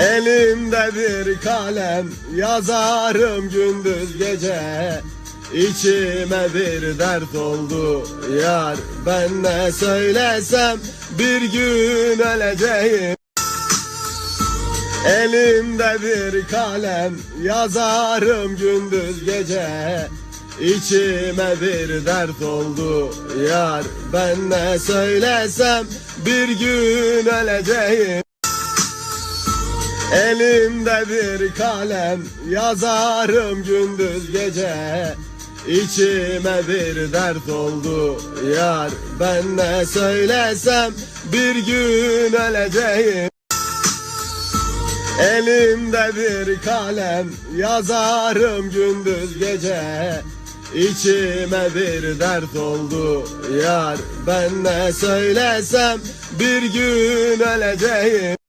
Elimde bir kalem yazarım gündüz gece. İçime bir dert oldu yar ben ne söylesem bir gün öleceğim. Elimde bir kalem yazarım gündüz gece. İçime bir dert oldu yar ben ne söylesem bir gün öleceğim Elimde bir kalem yazarım gündüz gece. İçime bir dert oldu yar ben ne söylesem bir gün öleceğim. Elimde bir kalem yazarım gündüz gece. İçime bir dert oldu yar ben ne söylesem bir gün öleceğim